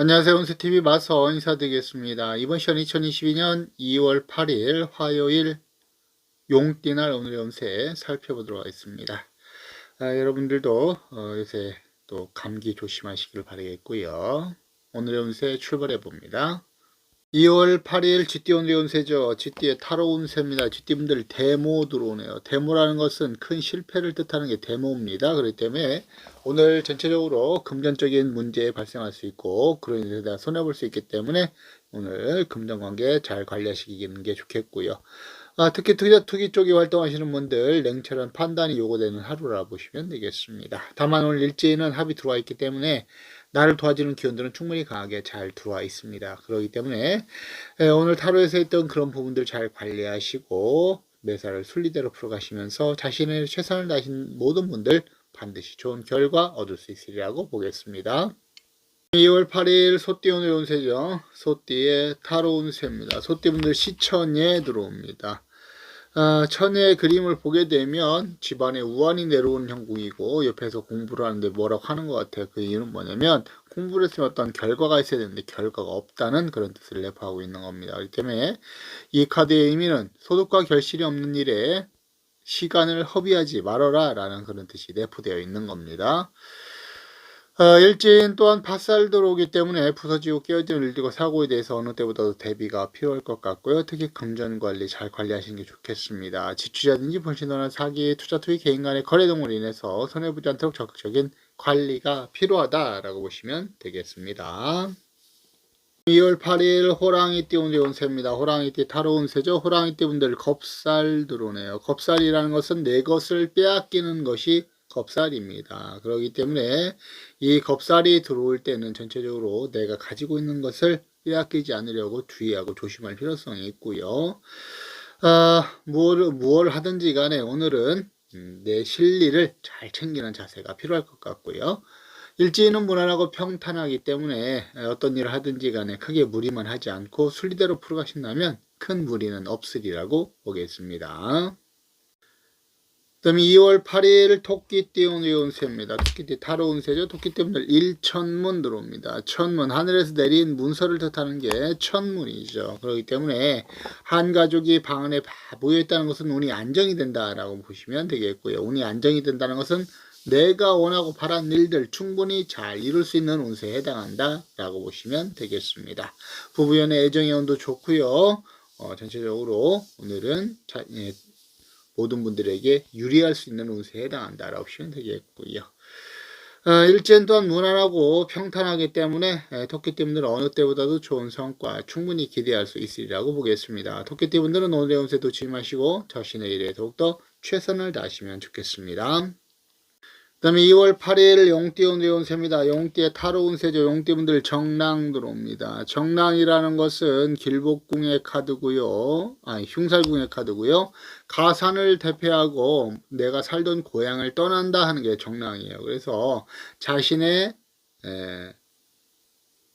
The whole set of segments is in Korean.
안녕하세요. 온수TV 마서 인사드리겠습니다. 이번 시간 2022년 2월 8일 화요일 용띠날 오늘의 운세 살펴보도록 하겠습니다. 아, 여러분들도 어, 요새 또 감기 조심하시길 바라겠고요. 오늘의 운세 출발해 봅니다. 2월 8일 쥐띠 오늘의 운세죠. 쥐띠의 타로 운세입니다. 쥐띠분들 데모 들어오네요. 데모라는 것은 큰 실패를 뜻하는 게 데모입니다. 그렇기 때문에 오늘 전체적으로 금전적인 문제 발생할 수 있고 그런 일에 대한 손해볼 수 있기 때문에 오늘 금전관계 잘 관리하시는 게 좋겠고요. 아, 특히 투자 투기 쪽에 활동하시는 분들 냉철한 판단이 요구되는 하루라 보시면 되겠습니다. 다만 오늘 일제히는 합이 들어와 있기 때문에 나를 도와주는 기운들은 충분히 강하게 잘 들어와 있습니다. 그렇기 때문에 예, 오늘 타로에서 했던 그런 부분들 잘 관리하시고 매사를 순리대로 풀어가시면서 자신의 최선을 다하신 모든 분들 반드시 좋은 결과 얻을 수 있으리라고 보겠습니다. 2월 8일 소띠 오늘 운세죠. 소띠의 타로 운세입니다. 소띠분들 시천에 들어옵니다. 아, 천의 그림을 보게 되면 집안에 우환이 내려오는 형국이고 옆에서 공부를 하는데 뭐라고 하는 것 같아요. 그 이유는 뭐냐면 공부를 했으면 어떤 결과가 있어야 되는데 결과가 없다는 그런 뜻을 내포하고 있는 겁니다. 그렇기 때문에 이 카드의 의미는 소득과 결실이 없는 일에 시간을 허비하지 말아라 라는 그런 뜻이 내포되어 있는 겁니다. 어, 일진 또한 밭살 들어오기 때문에 부서지고 깨어지는 일들과 사고에 대해서 어느 때보다도 대비가 필요할 것 같고요. 특히 금전 관리 잘 관리하시는 게 좋겠습니다. 지주자든지 본신도나 사기, 투자 투기 개인 간의 거래 등으로 인해서 손해보지 않도록 적극적인 관리가 필요하다라고 보시면 되겠습니다. 2월 8일 호랑이띠 운세 운세입니다. 호랑이띠 타로 운세죠. 호랑이띠 분들 겁살 들어오네요. 겁살이라는 것은 내 것을 빼앗기는 것이 겁살입니다. 그렇기 때문에 이 겁살이 들어올 때는 전체적으로 내가 가지고 있는 것을 빼앗기지 않으려고 주의하고 조심할 필요성이 있고요. 아, 무엇을, 무엇을 하든지 간에 오늘은 음, 내 실리를 잘 챙기는 자세가 필요할 것 같고요. 일지는 무난하고 평탄하기 때문에 어떤 일을 하든지 간에 크게 무리만 하지 않고 순리대로 풀어가신다면 큰 무리는 없으리라고 보겠습니다. 그다음에 2월 8일 토끼띠 오늘 운세입니다. 토끼띠 타로 운세죠. 토끼띠 분들 1천문 들어옵니다. 천문 하늘에서 내린 문서를 뜻하는 게 천문이죠. 그렇기 때문에 한 가족이 방 안에 다 모여 있다는 것은 운이 안정이 된다라고 보시면 되겠고요. 운이 안정이 된다는 것은 내가 원하고 바란 일들 충분히 잘 이룰 수 있는 운세에 해당한다 라고 보시면 되겠습니다. 부부연의 애정의 온도 좋고요. 어, 전체적으로 오늘은 자, 예, 모든 분들에게 유리할 수 있는 운세에 해당한다라고 보시면 되겠고요. 어, 일제는 또한 무난하고 평탄하기 때문에 에, 토끼띠분들은 어느 때보다도 좋은 성과 충분히 기대할 수 있으리라고 보겠습니다. 토끼띠분들은 오늘의 운세 놓치지 마시고 자신의 일에 더욱더 최선을 다하시면 좋겠습니다. 그 다음에 2월 8일 용띠 운세 운세입니다. 용띠의 타로 운세죠. 용띠분들 정랑 들어옵니다. 정랑이라는 것은 길복궁의 카드고요. 아니 흉살궁의 카드고요. 가산을 대표하고 내가 살던 고향을 떠난다 하는 게 정랑이에요. 그래서 자신의 에,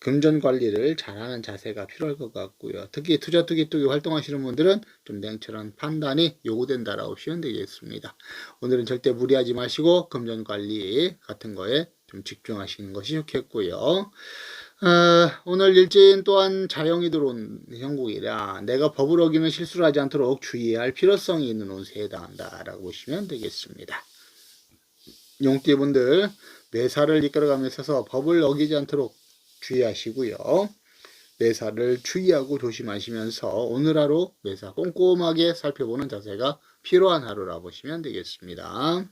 금전 관리를 잘하는 자세가 필요할 것 같고요. 특히 투자 투기 쪽에 활동하시는 분들은 좀 냉철한 판단이 요구된다라고 보시면 되겠습니다. 오늘은 절대 무리하지 마시고 금전 관리 같은 거에 좀 집중하시는 것이 좋겠고요. 어, 오늘 일진 또한 자영이 들어온 형국이라 내가 법을 어기는 실수를 하지 않도록 주의해야 할 필요성이 있는 운세에 해당한다라고 보시면 되겠습니다. 용띠분들 매사를 이끌어가면서 법을 어기지 않도록 주의하시고요. 매사를 주의하고 조심하시면서 오늘 하루 매사 꼼꼼하게 살펴보는 자세가 필요한 하루라 보시면 되겠습니다.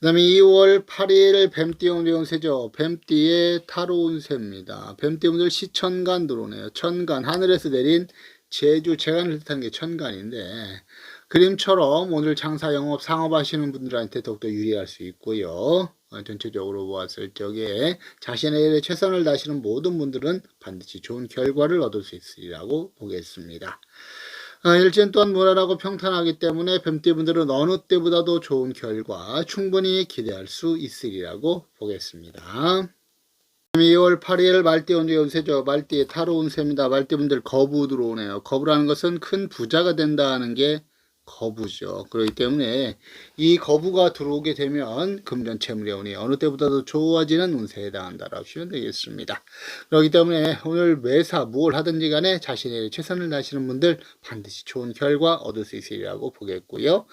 그 다음에 2월 8일 뱀띠 운세죠. 뱀띠의 타로 운세입니다. 뱀띠 분들 시천간 들어오네요. 천간, 하늘에서 내린 제주, 재간을 뜻하는 게 천간인데, 그림처럼 오늘 장사, 영업, 상업 하시는 분들한테 더욱더 유리할 수 있고요. 어, 전체적으로 보았을 적에 자신의 일에 최선을 다하시는 모든 분들은 반드시 좋은 결과를 얻을 수 있으리라고 보겠습니다. 어, 일진 또한 무난하고 평탄하기 때문에 뱀띠분들은 어느 때보다도 좋은 결과 충분히 기대할 수 있으리라고 보겠습니다. 2월 8일 말띠 운세 운세죠. 말띠 타로 운세입니다. 말띠분들 거부 들어오네요. 거부라는 것은 큰 부자가 된다는 게 거부죠. 그렇기 때문에 이 거부가 들어오게 되면 금전채물의 운이 어느 때보다도 좋아지는 운세에 해당한다라고 보시면 되겠습니다. 그렇기 때문에 오늘 매사 무엇 하든지 간에 자신의 최선을 다하시는 분들 반드시 좋은 결과 얻을 수 있으리라고 보겠고요.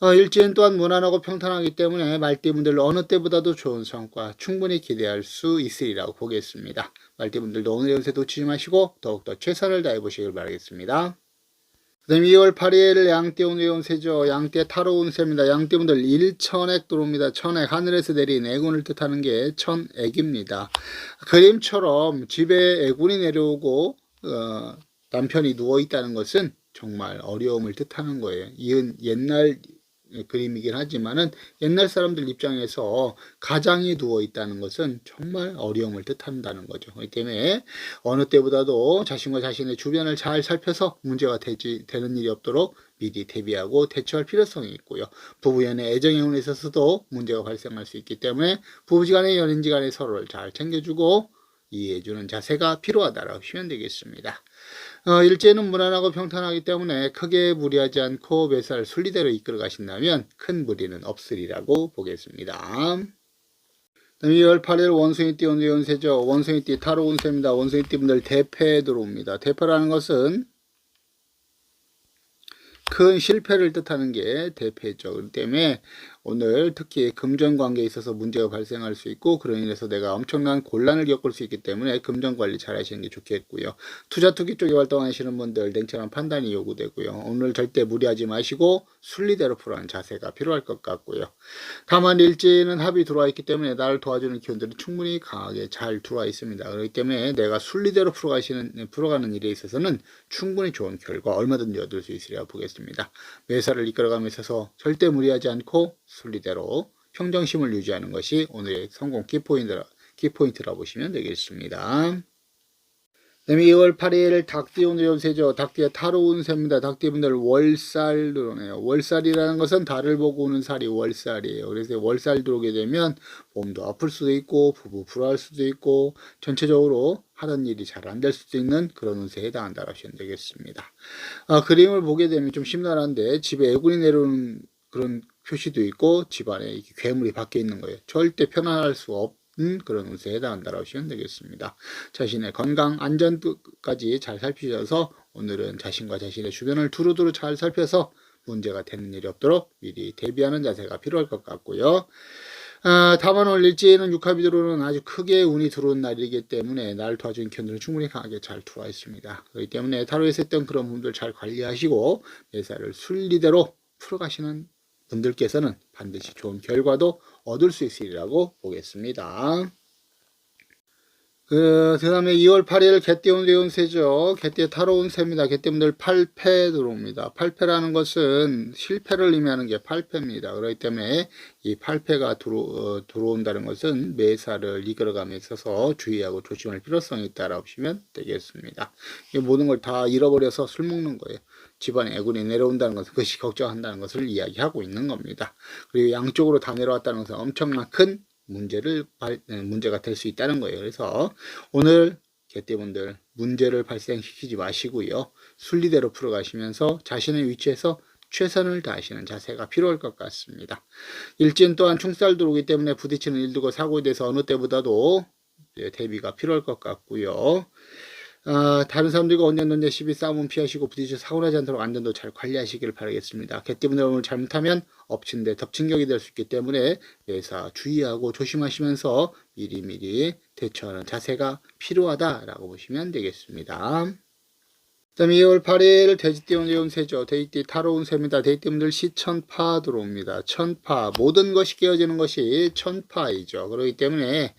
어, 일지는 또한 무난하고 평탄하기 때문에 말띠분들 어느 때보다도 좋은 성과 충분히 기대할 수 있으리라고 보겠습니다. 말띠분들도 오늘 연세 놓치지 마시고 더욱더 최선을 다해 보시길 바라겠습니다. 그 다음에 2월 8일 양띠 오늘 운세죠. 양띠의 타로 운세입니다. 양띠분들 일천액 들어옵니다. 천액 하늘에서 내린 애군을 뜻하는 게 천액입니다. 그림처럼 집에 애군이 내려오고 어, 남편이 누워 있다는 것은 정말 어려움을 뜻하는 거예요. 이은 옛날 그림이긴 하지만은 옛날 사람들 입장에서 가장이 누워 있다는 것은 정말 어려움을 뜻한다는 거죠. 그렇기 때문에 어느 때보다도 자신과 자신의 주변을 잘 살펴서 문제가 되지, 되는 일이 없도록 미리 대비하고 대처할 필요성이 있고요. 부부연의 애정의 운에 있어서도 문제가 발생할 수 있기 때문에 부부지간의 연인지간에 서로를 잘 챙겨주고 이해해주는 자세가 필요하다라고 보시면 되겠습니다. 어, 일제는 무난하고 평탄하기 때문에 크게 무리하지 않고 매사를 순리대로 이끌어 가신다면 큰 무리는 없으리라고 보겠습니다. 다음 2월 8일 원숭이띠 연세죠. 원숭이띠 타로 운세입니다. 원숭이띠 분들 대패에 들어옵니다. 대패라는 것은 큰 실패를 뜻하는 게 대패죠. 그렇기 때문에 오늘 특히 금전 관계에 있어서 문제가 발생할 수 있고 그로 인해서 내가 엄청난 곤란을 겪을 수 있기 때문에 금전 관리 잘 하시는 게 좋겠고요. 투자 투기 쪽에 활동하시는 분들 냉철한 판단이 요구되고요. 오늘 절대 무리하지 마시고 순리대로 풀어가는 자세가 필요할 것 같고요. 다만 일지는 합이 들어와 있기 때문에 나를 도와주는 기운들은 충분히 강하게 잘 들어와 있습니다. 그렇기 때문에 내가 순리대로 풀어가시는 풀어가는 일에 있어서는 충분히 좋은 결과 얼마든지 얻을 수 있으리라 보겠습니다. 매사를 이끌어가면서 절대 무리하지 않고 순리대로 평정심을 유지하는 것이 오늘의 성공 키포인트라, 키포인트라 보시면 되겠습니다. 다음에 2월 8일 닭띠 오늘 연세죠. 닭띠의 타로 운세입니다. 닭띠분들 월살 들어오네요. 월살이라는 것은 달을 보고 오는 살이 월살이에요. 그래서 월살 들어오게 되면 몸도 아플 수도 있고 부부 불화할 수도 있고 전체적으로 하던 일이 잘 안 될 수도 있는 그런 운세에 해당한다고 하시면 되겠습니다. 아, 그림을 보게 되면 좀 심란한데 집에 애군이 내려오는 그런 표시도 있고 집안에 괴물이 밖에 있는 거예요. 절대 편안할 수 없는 그런 운세에 해당한다고 하시면 되겠습니다. 자신의 건강, 안전까지 잘 살피셔서 오늘은 자신과 자신의 주변을 두루두루 잘 살펴서 문제가 되는 일이 없도록 미리 대비하는 자세가 필요할 것 같고요. 아, 다만 오늘 일지에는 육합이 들어오는 아주 크게 운이 들어온 날이기 때문에 날 도와준 견들은 충분히 강하게 잘 들어와 있습니다. 그렇기 때문에 타로에서 했던 그런 부분들 잘 관리하시고 매사를 순리대로 풀어가시는 분들께서는 반드시 좋은 결과도 얻을 수 있으리라고 보겠습니다. 그, 다음에 2월 8일 개띠운 대 운세죠. 개띠의 타로 운세입니다. 개띠분들 8패 들어옵니다. 8패라는 것은 실패를 의미하는 게 8패입니다. 그렇기 때문에 이 8패가 들어, 어, 들어온다는 것은 매사를 이끌어감에 있어서 주의하고 조심할 필요성이 있다라고 보시면 되겠습니다. 이 모든 걸 다 잃어버려서 술 먹는 거예요. 집안에 애군이 내려온다는 것은 그것이 걱정한다는 것을 이야기하고 있는 겁니다. 그리고 양쪽으로 다 내려왔다는 것은 엄청난 큰 문제를 문제가 될 수 있다는 거예요. 그래서 오늘 개띠분들 문제를 발생시키지 마시고요. 순리대로 풀어가시면서 자신의 위치에서 최선을 다하시는 자세가 필요할 것 같습니다. 일진 또한 충살 들어오기 때문에 부딪히는 일들과 사고에 대해서 어느 때보다도 대비가 필요할 것 같고요. 어, 다른 사람들과 언년논제 시비 싸움은 피하시고 부딪혀 사고 나지 않도록 안전도 잘 관리하시기를 바라겠습니다. 개띠분들 오늘 잘못하면 엎친 데 덮친 격이 될 수 있기 때문에 매사 주의하고 조심하시면서 미리미리 대처하는 자세가 필요하다라고 보시면 되겠습니다. 다음에 2월 8일 돼지띠 오늘 운세죠. 돼지띠 타로 운세입니다. 돼지띠분들 시천파 들어옵니다. 천파 모든 것이 깨어지는 것이 천파이죠. 그렇기 때문에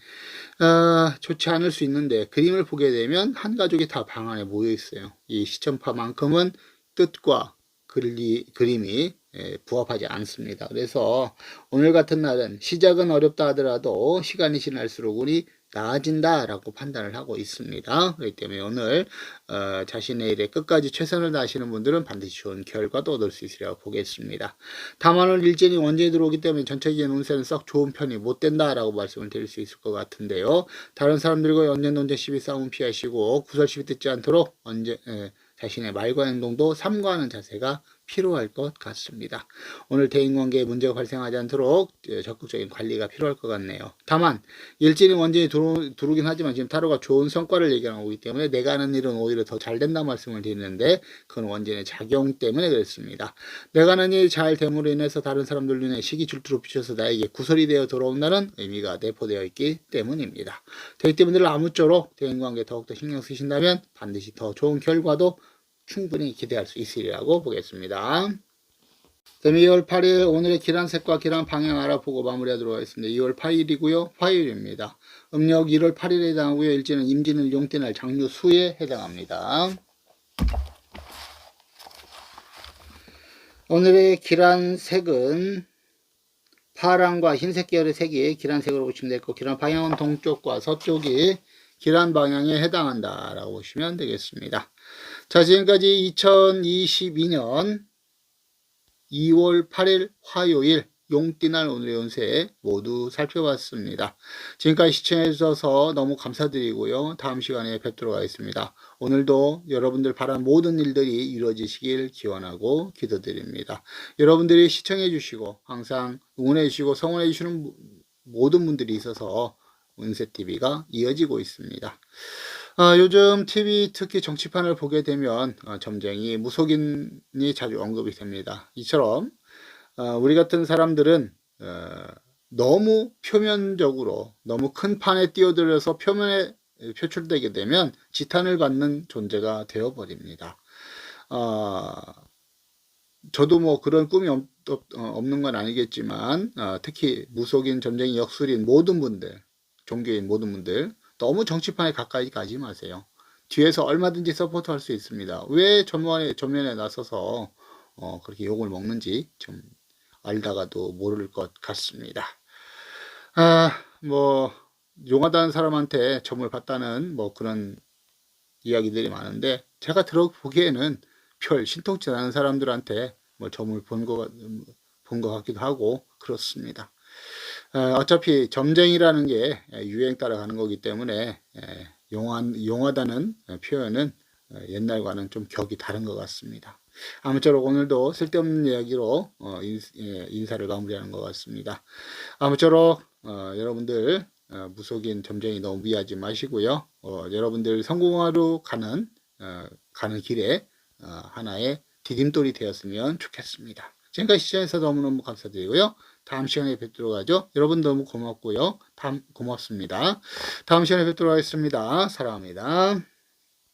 어, 좋지 않을 수 있는데 그림을 보게 되면 한 가족이 다 방 안에 모여 있어요. 이 시천파만큼은 뜻과 그리, 그림이 예, 부합하지 않습니다. 그래서 오늘 같은 날은 시작은 어렵다 하더라도 시간이 지날수록 우리 나아진다라고 판단을 하고 있습니다. 그렇기 때문에 오늘 어, 자신의 일에 끝까지 최선을 다하시는 분들은 반드시 좋은 결과도 얻을 수 있으리라고 보겠습니다. 다만 오늘 일진이 원전이 들어오기 때문에 전체적인 운세는 썩 좋은 편이 못 된다라고 말씀을 드릴 수 있을 것 같은데요. 다른 사람들과 연년 논쟁 시비 싸움 피하시고 구설 시비 듣지 않도록 언제 에, 자신의 말과 행동도 삼가하는 자세가 필요할 것 같습니다. 오늘 대인관계에 문제가 발생하지 않도록 예, 적극적인 관리가 필요할 것 같네요. 다만 일진이 원진이 들어, 들어오긴 하지만 지금 타로가 좋은 성과를 얘기하고 있기 때문에 내가 하는 일은 오히려 더 잘 된다 말씀을 드리는데 그건 원진의 작용 때문에 그렇습니다. 내가 하는 일이 잘 됨으로 인해서 다른 사람들 눈에 시기 질투로 비춰서 나에게 구설이 되어 돌아온다는 의미가 내포되어 있기 때문입니다. 대입분들 아무쪼록 대인관계 더욱더 신경 쓰신다면 반드시 더 좋은 결과도 충분히 기대할 수 있으리라고 보겠습니다. 그다음에 2월 8일 오늘의 기란색과 기란 방향 알아보고 마무리하도록 하겠습니다. 2월 8일이고요. 화요일입니다. 음력 1월 8일에 해당하고요. 일지는 임진을 용띠날 장류 수에 해당합니다. 오늘의 기란색은 파랑과 흰색 계열의 색이 기란색으로 보시면 되고 기란 방향은 동쪽과 서쪽이 기란 방향에 해당한다라고 보시면 되겠습니다. 자, 지금까지 2022년 2월 8일 화요일 용띠날 오늘의 운세 모두 살펴봤습니다. 지금까지 시청해주셔서 너무 감사드리고요. 다음 시간에 뵙도록 하겠습니다. 오늘도 여러분들 바란 모든 일들이 이루어지시길 기원하고 기도드립니다. 여러분들이 시청해주시고 항상 응원해주시고 성원해주시는 모든 분들이 있어서 운세TV가 이어지고 있습니다. 아, 요즘 TV 특히 정치판을 보게 되면 어, 점쟁이, 무속인이 자주 언급이 됩니다. 이처럼 어, 우리 같은 사람들은 어, 너무 표면적으로 너무 큰 판에 뛰어들어서 표면에 표출되게 되면 지탄을 받는 존재가 되어버립니다. 어, 저도 뭐 그런 꿈이 없, 없는 건 아니겠지만 어, 특히 무속인, 점쟁이, 역술인 모든 분들, 종교인 모든 분들 너무 정치판에 가까이 가지 마세요. 뒤에서 얼마든지 서포트할 수 있습니다. 왜 전면에 전면에 나서서 어, 그렇게 욕을 먹는지 좀 알다가도 모를 것 같습니다. 아, 뭐 용하다는 사람한테 점을 봤다는 뭐 그런 이야기들이 많은데 제가 들어보기에는 별 신통치 않은 사람들한테 뭐 점을 본것 같기도 하고 그렇습니다. 어, 어차피 점쟁이라는 게 유행 따라가는 거기 때문에 용한, 용하다는 표현은 어, 옛날과는 좀 격이 다른 것 같습니다. 아무쪼록 오늘도 쓸데없는 이야기로 어, 예, 인사를 마무리하는 것 같습니다. 아무쪼록 여러분들 무속인 점쟁이 너무 미하지 마시고요. 여러분들 성공하러 가는 가는 길에 하나의 디딤돌이 되었으면 좋겠습니다. 지금까지 시청해서 너무너무 감사드리고요. 다음 시간에 뵙도록 하죠. 여러분 너무 고맙고요. 다음 고맙습니다. 다음 시간에 뵙도록 하겠습니다. 사랑합니다.